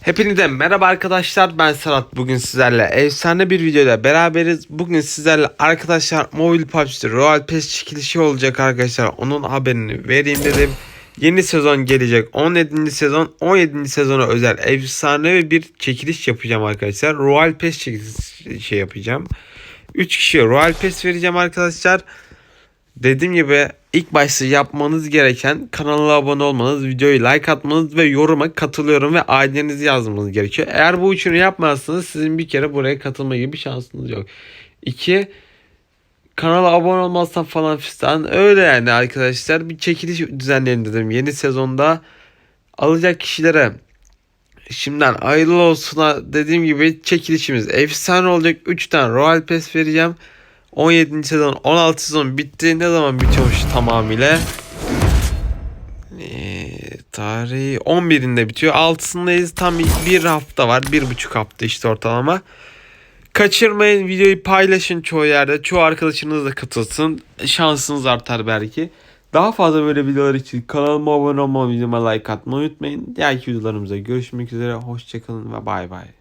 Hepinize merhaba arkadaşlar. Ben Serhat. Bugün sizlerle efsane bir videoda beraberiz. Bugün sizlerle arkadaşlar Mobile PUBG Royal Pass çekilişi olacak arkadaşlar. Onun haberini vereyim dedim. Yeni sezon gelecek. 17. sezon 17. sezona özel efsane bir çekiliş yapacağım arkadaşlar. Royal Pass çekilişi şey yapacağım. 3 kişiye Royal Pass vereceğim arkadaşlar Dediğim gibi ilk başta yapmanız gereken kanala abone olmanız, videoyu like atmanız ve yoruma katılıyorum ve ailenizi yazmanız gerekiyor. Eğer bu üçünü yapmazsanız sizin bir kere buraya katılma gibi bir şansınız yok. İki, kanala abone olmazsan falan fistan öyle yani arkadaşlar bir çekiliş düzenleyelim dedim. Yeni sezonda alacak kişilere şimdiden hayırlı olsuna dediğim gibi çekilişimiz efsane olacak. 3 tane Royal Pass vereceğim. 17. sezon 16 sezon bitti. Ne zaman bitiyormuş tamamıyla? Ee, tarihi 11'inde bitiyor. 6'sındayız. Tam bir hafta var. Bir buçuk hafta işte ortalama. Kaçırmayın videoyu paylaşın çoğu yerde. Çoğu arkadaşınız da katılsın. Şansınız artar belki. Daha fazla böyle videolar için kanalıma abone olmayı, videoma like atmayı unutmayın. Diğer videolarımıza görüşmek üzere. Hoşçakalın ve bay bay.